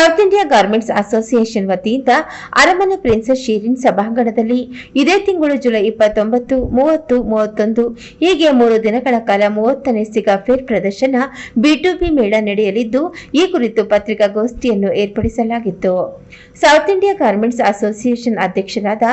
South India garments association ವತಿಯಿಂದ ಅರಮನೆ princess ಶೀರಿನ್ ಸಭಾಂಗಣದಲ್ಲಿ ಇದೇ ತಿಂಗಳು ಜುಲೈ ಇಪ್ಪತ್ತೊಂಬತ್ತು, ಮೂವತ್ತು, ಮೂವತ್ತೊಂದು, ಹೀಗೆ ಮೂರು ದಿನಗಳ ಕಾಲ ಮೂವತ್ತನೇ ಸಿಗಾ ಫೇರ್ ಪ್ರದರ್ಶನ ಬಿ ಟು ಬಿ ಮೇಳ ನಡೆಯಲಿದ್ದು, ಈ ಕುರಿತು ಪತ್ರಿಕಾಗೋಷ್ಠಿಯನ್ನು ಏರ್ಪಡಿಸಲಾಗಿತ್ತು. ಸೌತ್ ಇಂಡಿಯಾ ಗಾರ್ಮೆಂಟ್ಸ್ ಅಸೋಸಿಯೇಷನ್ ಅಧ್ಯಕ್ಷರಾದ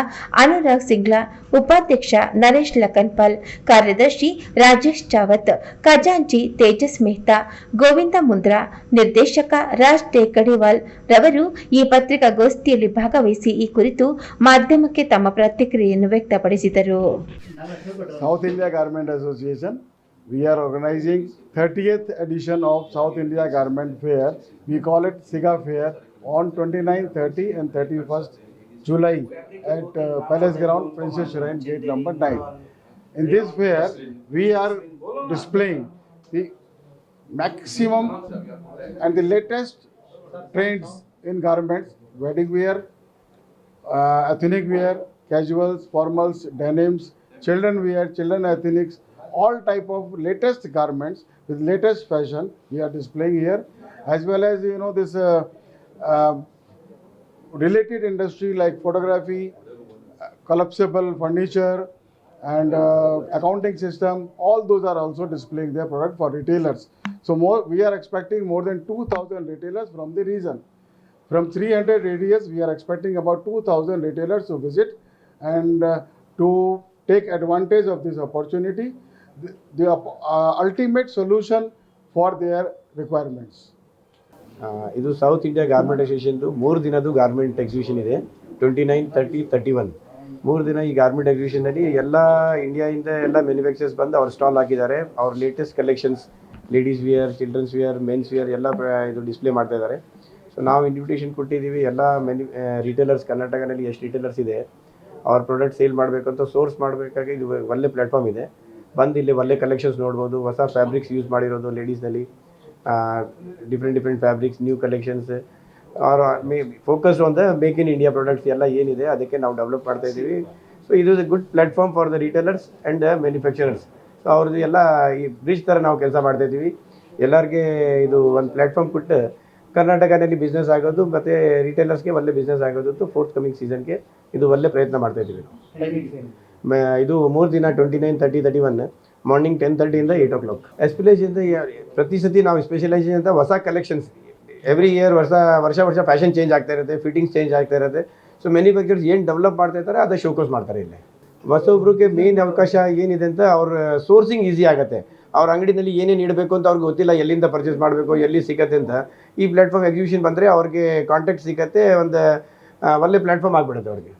ಅನುರಾಗ್ ಸಿಂಗ್ಲಾ, ಉಪಾಧ್ಯಕ್ಷ ನರೇಶ್ ಲಖನ್ಪಾಲ್, ಕಾರ್ಯದರ್ಶಿ ರಾಜೇಶ್ ಚಾವತ್, ಖಜಾಂಚಿ ತೇಜಸ್ ಮೆಹ್ತಾ, ಗೋವಿಂದ ಮುಂದ್ರಾ, ನಿರ್ದೇಶಕ ರಾಜ್ ಟೇಕಡಿವಾಲ್ ರವರು ಈ ಪತ್ರಿಕಾಗೋಷ್ಠಿಯಲ್ಲಿ ಭಾಗವಹಿಸಿ ಈ ಕುರಿತು ಮಾಧ್ಯಮಕ್ಕೆ ತಮ್ಮ ಪ್ರತಿಕ್ರಿಯೆಯನ್ನು ವ್ಯಕ್ತಪಡಿಸಿದರು South India Garment Association, we are organizing 30th edition of South India Garment Fair. We call it SIGA Fair on 29, 30 and 31st July at uh, Palace Ground, Princess Shrine, gate number 9. In this fair, we are displaying the maximum and the latest trends in garments, wedding wear, uh, ethnic wear, casuals, formals, denims, children wear, children ethnics, all type of latest garments with latest fashion we are displaying here, as well as you know this uh, uh, related industry like photography, collapsible furniture, and uh, accounting system. All those are also displaying their product for retailers. So more, we are expecting more than 2,000 retailers from the region. From 300 radius, we are expecting about 2,000 retailers to visit and uh, to take advantage of this opportunity, the, the uh, ultimate solution for their requirements. ಇದು south India garment ಅಸೋಸಿಯೇಷನ್ದು ಮೂರು ದಿನದ್ದು garment exhibition ಇದೆ twenty nine thirty thirty one ಮೂರು ದಿನ ಈ garment ಎಕ್ಸಿಬಿಷನಲ್ಲಿ ಎಲ್ಲ ಇಂಡಿಯಾಯಿಂದ ಎಲ್ಲ ಮ್ಯಾನುಫ್ಯಾಕ್ಚರ್ಸ್ ಬಂದು ಅವ್ರು ಸ್ಟಾಲ್ ಹಾಕಿದ್ದಾರೆ ಅವ್ರ latest collections ladies wear children's wear men's wear ಎಲ್ಲ ಇದು ಡಿಸ್ಪ್ಲೇ ಮಾಡ್ತಾ ಇದ್ದಾರೆ. ಸೊ ನಾವು ಇನ್ವಿಟೇಷನ್ ಕೊಟ್ಟಿದ್ದೀವಿ. ಎಲ್ಲ ಮೆನು ರಿಟೇಲರ್ಸ್ ಕರ್ನಾಟಕದಲ್ಲಿ ಎಷ್ಟು ರಿಟೇಲರ್ಸ್ ಇದೆ, ಅವ್ರ ಪ್ರಾಡಕ್ಟ್ ಸೇಲ್ ಮಾಡಬೇಕಂತ ಸೋರ್ಸ್ ಮಾಡಬೇಕಾಗಿ ಇದು ಒಳ್ಳೆ ಪ್ಲ್ಯಾಟ್ಫಾರ್ಮ್ ಇದೆ. ಬಂದು ಇಲ್ಲಿ ಒಳ್ಳೆ ಕಲೆಕ್ಷನ್ಸ್ ನೋಡ್ಬೋದು. ಹೊಸ ಫ್ಯಾಬ್ರಿಕ್ಸ್ ಯೂಸ್ ಮಾಡಿರೋದು ಲೇಡೀಸ್ನಲ್ಲಿ different different fabrics new collections are may focus on the make in India products ಎಲ್ಲ ಏನಿದೆ, ಅದಕ್ಕೆ ನಾವು ಡೆವಲಪ್ ಮಾಡ್ತಾ ಇದ್ದೀವಿ. ಸೊ ಇದು good platform for the retailers and manufacturers so ಅವ್ರದ್ದು ಎಲ್ಲ ಈ ಬ್ರಿಡ್ಜ್ ಥರ ನಾವು ಕೆಲಸ ಮಾಡ್ತಾ ಇದ್ದೀವಿ. ಎಲ್ಲರಿಗೆ ಇದು ಒಂದು ಪ್ಲ್ಯಾಟ್ಫಾರ್ಮ್ ಕೊಟ್ಟು ಕರ್ನಾಟಕದಲ್ಲಿ ಬಿಸ್ನೆಸ್ ಆಗೋದು ಮತ್ತು ರಿಟೇಲರ್ಸ್ಗೆ ಒಳ್ಳೆ ಬಿಸ್ನೆಸ್ ಆಗೋದು ಫೋರ್ತ್ ಕಮಿಂಗ್ ಸೀಸನ್ಗೆ ಇದು ಒಳ್ಳೆ ಪ್ರಯತ್ನ ಮಾಡ್ತಾ ಇದ್ದೀವಿ. ಮ- ಇದು ಮೂರು ದಿನ twenty nine thirty thirty one morning ten ತರ್ಟಿಯಿಂದ eight o'clock ಎಸ್ಪಿಲೇಷನ್ ಪ್ರತಿ ಸತಿ ನಾವು ಸ್ಪೆಷಲೈಸೇಷನ್ ಅಂತ ಹೊಸ ಕಲೆಕ್ಷನ್ಸ್ ಎವ್ರಿ ಇಯರ್ ವರ್ಷ ವರ್ಷ ವರ್ಷ ಫ್ಯಾಷನ್ ಚೇಂಜ್ ಆಗ್ತಾ ಇರುತ್ತೆ ಫಿಟ್ಟಿಂಗ್ಸ್ ಚೇಂಜ್ ಆಗ್ತಾ ಇರುತ್ತೆ. ಸೊ ಮ್ಯಾನುಫ್ಯಾಕ್ಚರ್ಸ್ ಏನು ಡೆವಲಪ್ ಮಾಡ್ತಾ ಇರ್ತಾರೆ, ಅದೇ ಶೋಕೋಸ್ ಮಾಡ್ತಾರೆ ಇಲ್ಲಿ. ಹೊಸೊಬ್ರಿಗೆ ಮೇನ್ ಅವಕಾಶ ಏನಿದೆ ಅಂತ ಅವ್ರ ಸೋರ್ಸಿಂಗ್ ಈಸಿ ಆಗುತ್ತೆ. ಅವ್ರ ಅಂಗಡಿನಲ್ಲಿ ಏನೇನು ಇಡಬೇಕು ಅಂತ ಅವ್ರಿಗೆ ಗೊತ್ತಿಲ್ಲ, ಎಲ್ಲಿಂದ ಪರ್ಚೇಸ್ ಮಾಡಬೇಕು, ಎಲ್ಲಿ ಸಿಗತ್ತೆ ಅಂತ. ಈ ಪ್ಲಾಟ್ಫಾರ್ಮ್ ಎಕ್ಸಿಬಿಷನ್ ಬಂದರೆ ಅವ್ರಿಗೆ ಕಾಂಟ್ಯಾಕ್ಟ್ ಸಿಗತ್ತೆ, ಒಂದು ಒಳ್ಳೆ ಪ್ಲಾಟ್ಫಾರ್ಮ್ ಆಗಿಬಿಡುತ್ತೆ ಅವ್ರಿಗೆ.